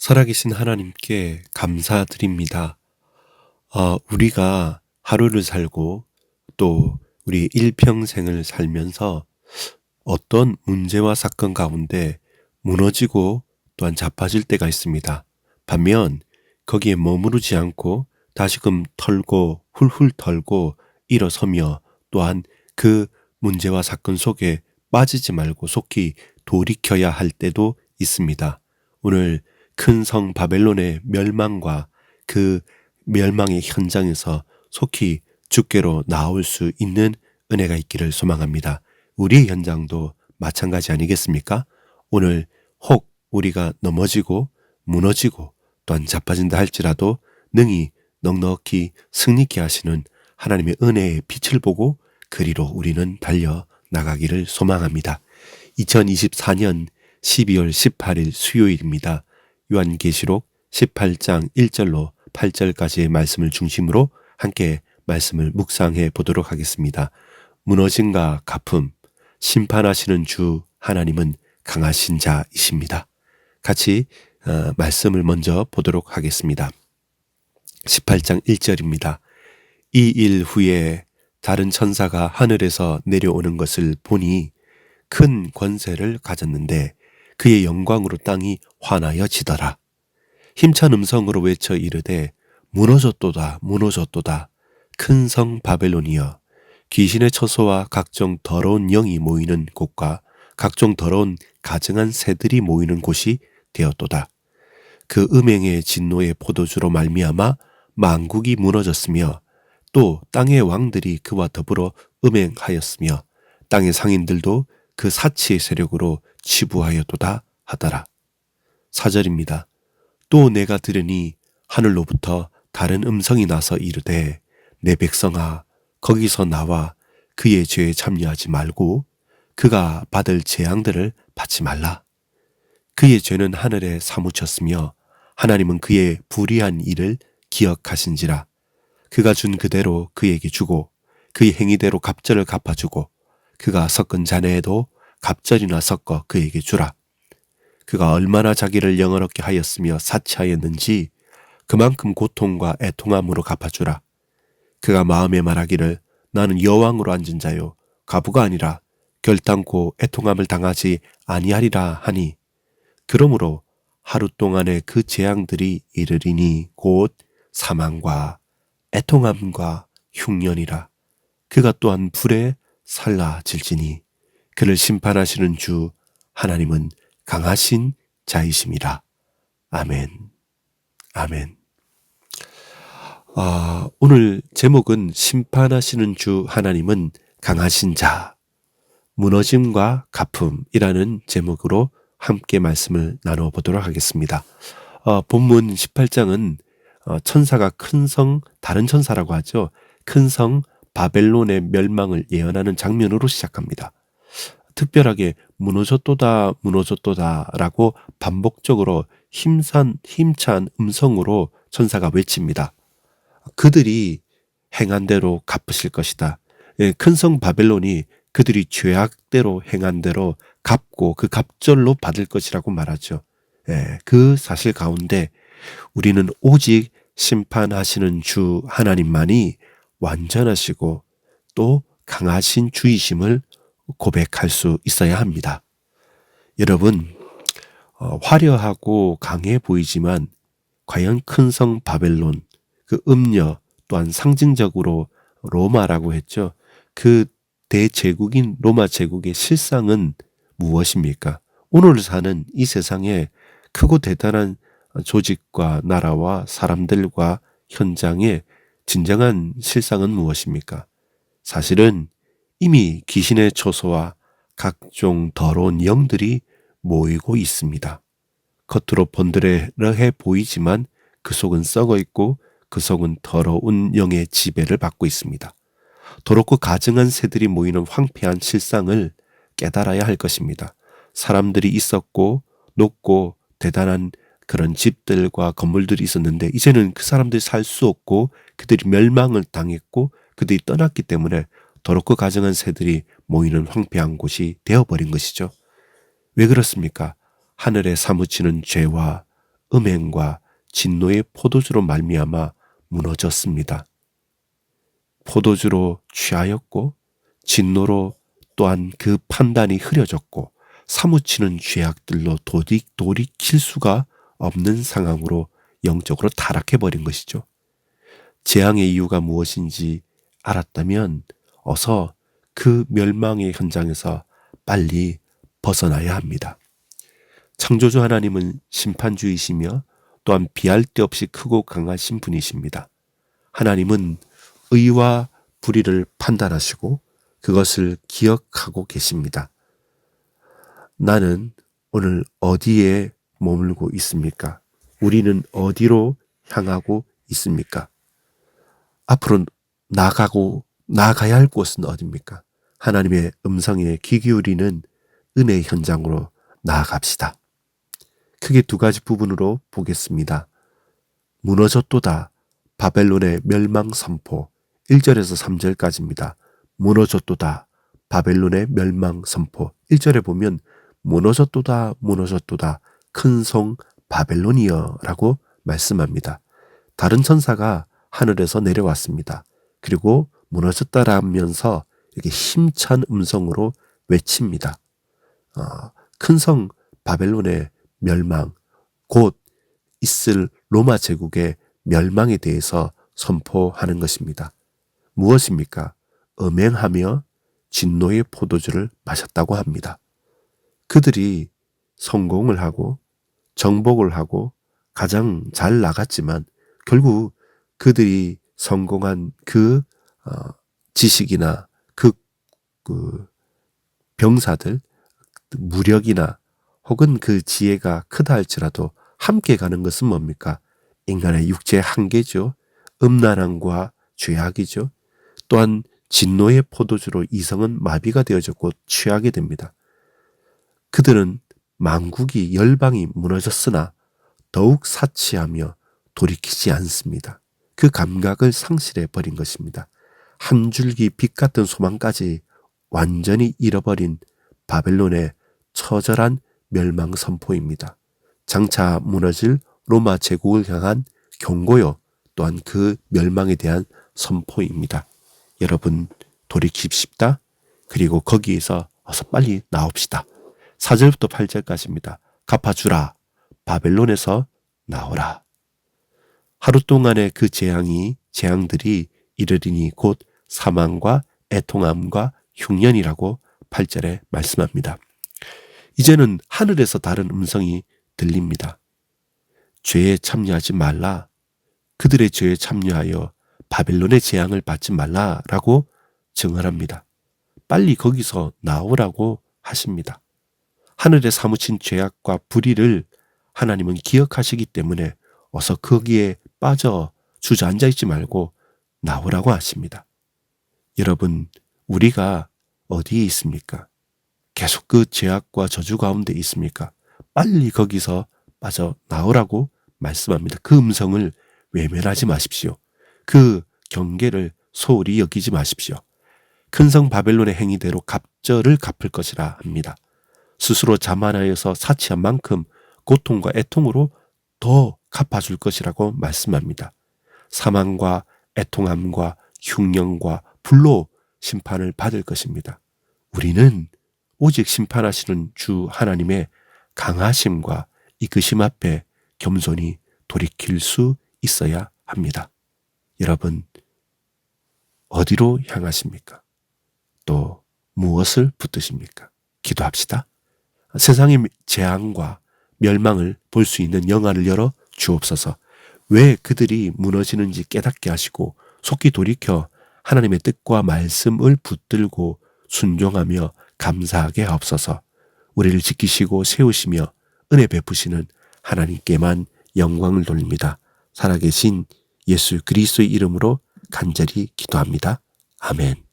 살아계신 하나님께 감사드립니다. 어, 우리가 하루를 살고 또 우리 일평생을 살면서 어떤 문제와 사건 가운데 무너지고 또한 자빠질 때가 있습니다. 반면 거기에 머무르지 않고 다시금 털고 훌훌 털고 일어서며 또한 그 문제와 사건 속에 빠지지 말고 속히 돌이켜야 할 때도 있습니다. 오늘 큰 성 바벨론의 멸망과 그 멸망의 현장에서 속히 주께로 나올 수 있는 은혜가 있기를 소망합니다. 우리의 현장도 마찬가지 아니겠습니까? 오늘 혹 우리가 넘어지고 무너지고 또한 자빠진다 할지라도 능히 넉넉히 승리케 하시는 하나님의 은혜의 빛을 보고 그리로 우리는 달려 나가기를 소망합니다. 2024년 12월 18일 수요일입니다. 요한계시록 18장 1절로 8절까지의 말씀을 중심으로 함께 말씀을 묵상해 보도록 하겠습니다. 무너짐과 갚음, 심판하시는 주 하나님은 강하신 자이십니다. 같이 어, 말씀을 먼저 보도록 하겠습니다. 18장 1절입니다. 이 일 후에 다른 천사가 하늘에서 내려오는 것을 보니 큰 권세를 가졌는데 그의 영광으로 땅이 환하여 지더라. 힘찬 음성으로 외쳐 이르되 무너졌도다 무너졌도다 큰 성 바벨론이여 귀신의 처소와 각종 더러운 영이 모이는 곳과 각종 더러운 가증한 새들이 모이는 곳이 되었도다. 그 음행의 진노의 포도주로 말미암아 만국이 무너졌으며 또 땅의 왕들이 그와 더불어 음행하였으며 땅의 상인들도 그 사치의 세력으로 치부하였도다 하더라. 사절입니다. 또 내가 들으니 하늘로부터 다른 음성이 나서 이르되 내 백성아 거기서 나와 그의 죄에 참여하지 말고 그가 받을 재앙들을 받지 말라. 그의 죄는 하늘에 사무쳤으며 하나님은 그의 불의한 일을 기억하신지라. 그가 준 그대로 그에게 주고 그의 행위대로 갑절을 갚아주고 그가 섞은 잔에도 갑절이나 섞어 그에게 주라. 그가 얼마나 자기를 영어롭게 하였으며 사치하였는지 그만큼 고통과 애통함으로 갚아주라. 그가 마음에 말하기를 나는 여왕으로 앉은 자요 가부가 아니라 결단코 애통함을 당하지 아니하리라 하니 그러므로 하루 동안의 그 재앙들이 이르리니 곧 사망과 애통함과 흉년이라 그가 또한 불에 살라질지니 그를 심판하시는 주 하나님은 강하신 자이심이라. 아멘. 아멘. 아, 오늘 제목은 심판하시는 주 하나님은 강하신 자, 무너짐과 갚음이라는 제목으로 함께 말씀을 나누어 보도록 하겠습니다. 어, 본문 18장은 어, 천사가 큰 성, 다른 천사라고 하죠. 큰 성 바벨론의 멸망을 예언하는 장면으로 시작합니다. 특별하게 무너졌도다, 무너졌도다 라고 반복적으로 힘산, 힘찬 음성으로 천사가 외칩니다. 그들이 행한 대로 갚으실 것이다. 예, 큰성 바벨론이 그들이 죄악대로 행한 대로 갚고 그 갑절로 받을 것이라고 말하죠. 예, 그 사실 가운데 우리는 오직 심판하시는 주 하나님만이 완전하시고 또 강하신 주이심을 고백할 수 있어야 합니다. 여러분, 어, 화려하고 강해 보이지만 과연 큰 성 바벨론, 그 음녀 또한 상징적으로 로마라고 했죠. 그 대제국인 로마 제국의 실상은 무엇입니까? 오늘 사는 이 세상에 크고 대단한 조직과 나라와 사람들과 현장의 진정한 실상은 무엇입니까? 사실은 이미 귀신의 초소와 각종 더러운 영들이 모이고 있습니다. 겉으로 번드레해 보이지만 그 속은 썩어 있고 그 속은 더러운 영의 지배를 받고 있습니다. 더럽고 가증한 새들이 모이는 황폐한 실상을 깨달아야 할 것입니다. 사람들이 있었고 높고 대단한 그런 집들과 건물들이 있었는데 이제는 그 사람들이 살 수 없고 그들이 멸망을 당했고 그들이 떠났기 때문에 더럽고 가증한 새들이 모이는 황폐한 곳이 되어버린 것이죠. 왜 그렇습니까? 하늘에 사무치는 죄와 음행과 진노의 포도주로 말미암아 무너졌습니다. 포도주로 취하였고 진노로 또한 그 판단이 흐려졌고 사무치는 죄악들로 도리, 돌이킬 수가 없는 상황으로 영적으로 타락해 버린 것이죠. 재앙의 이유가 무엇인지 알았다면 어서 그 멸망의 현장에서 빨리 벗어나야 합니다. 창조주 하나님은 심판주이시며 또한 비할 데 없이 크고 강하신 분이십니다. 하나님은 의와 불의를 판단하시고 그것을 기억하고 계십니다. 나는 오늘 어디에 머물고 있습니까? 우리는 어디로 향하고 있습니까? 앞으로 나가고 나가야 할 곳은 어디입니까? 하나님의 음성에 귀 기울이는 은혜의 현장으로 나아갑시다. 크게 두 가지 부분으로 보겠습니다. 무너졌도다. 바벨론의 멸망 선포. 1절에서 3절까지입니다. 무너졌도다. 바벨론의 멸망 선포. 1절에 보면 무너졌도다. 무너졌도다. 큰 성 바벨론이여 라고 말씀합니다. 다른 천사가 하늘에서 내려왔습니다. 그리고 무너졌다라면서 이렇게 힘찬 음성으로 외칩니다. 어, 큰성 바벨론의 멸망, 곧 있을 로마 제국의 멸망에 대해서 선포하는 것입니다. 무엇입니까? 음행하며 진노의 포도주를 마셨다고 합니다. 그들이 성공을 하고 정복을 하고 가장 잘 나갔지만 결국 그들이 성공한 그 어, 지식이나 그, 그 병사들 무력이나 혹은 그 지혜가 크다 할지라도 함께 가는 것은 뭡니까? 인간의 육체의 한계죠. 음란함과 죄악이죠. 또한 진노의 포도주로 이성은 마비가 되어졌고 취하게 됩니다. 그들은 망국이 열방이 무너졌으나 더욱 사치하며 돌이키지 않습니다. 그 감각을 상실해 버린 것입니다. 한 줄기 빛 같은 소망까지 완전히 잃어버린 바벨론의 처절한 멸망 선포입니다. 장차 무너질 로마 제국을 향한 경고요. 또한 그 멸망에 대한 선포입니다. 여러분 돌이킵시다. 그리고 거기에서 어서 빨리 나옵시다. 4절부터 8절까지입니다. 갚아주라. 바벨론에서 나오라. 하루 동안의 그 재앙이 재앙들이 이르리니 곧 사망과 애통함과 흉년이라고 8절에 말씀합니다. 이제는 하늘에서 다른 음성이 들립니다. 죄에 참여하지 말라. 그들의 죄에 참여하여 바벨론의 재앙을 받지 말라라고 증언합니다. 빨리 거기서 나오라고 하십니다. 하늘에 사무친 죄악과 불의를 하나님은 기억하시기 때문에 어서 거기에 빠져 주저앉아 있지 말고 나오라고 하십니다. 여러분, 우리가 어디에 있습니까? 계속 그 죄악과 저주 가운데 있습니까? 빨리 거기서 빠져 나오라고 말씀합니다. 그 음성을 외면하지 마십시오. 그 경계를 소홀히 여기지 마십시오. 큰 성 바벨론의 행위대로 갑절을 갚을 것이라 합니다. 스스로 자만하여서 사치한 만큼 고통과 애통으로 더 갚아줄 것이라고 말씀합니다. 사망과 애통함과 흉령과 불로 심판을 받을 것입니다. 우리는 오직 심판하시는 주 하나님의 강하심과 이끄심 앞에 겸손히 돌이킬 수 있어야 합니다. 여러분, 어디로 향하십니까? 또 무엇을 붙드십니까? 기도합시다. 세상의 재앙과 멸망을 볼 수 있는 영화를 열어 주옵소서 왜 그들이 무너지는지 깨닫게 하시고 속히 돌이켜 하나님의 뜻과 말씀을 붙들고 순종하며 감사하게 하옵소서. 우리를 지키시고 세우시며 은혜 베푸시는 하나님께만 영광을 돌립니다. 살아계신 예수 그리스도의 이름으로 간절히 기도합니다. 아멘.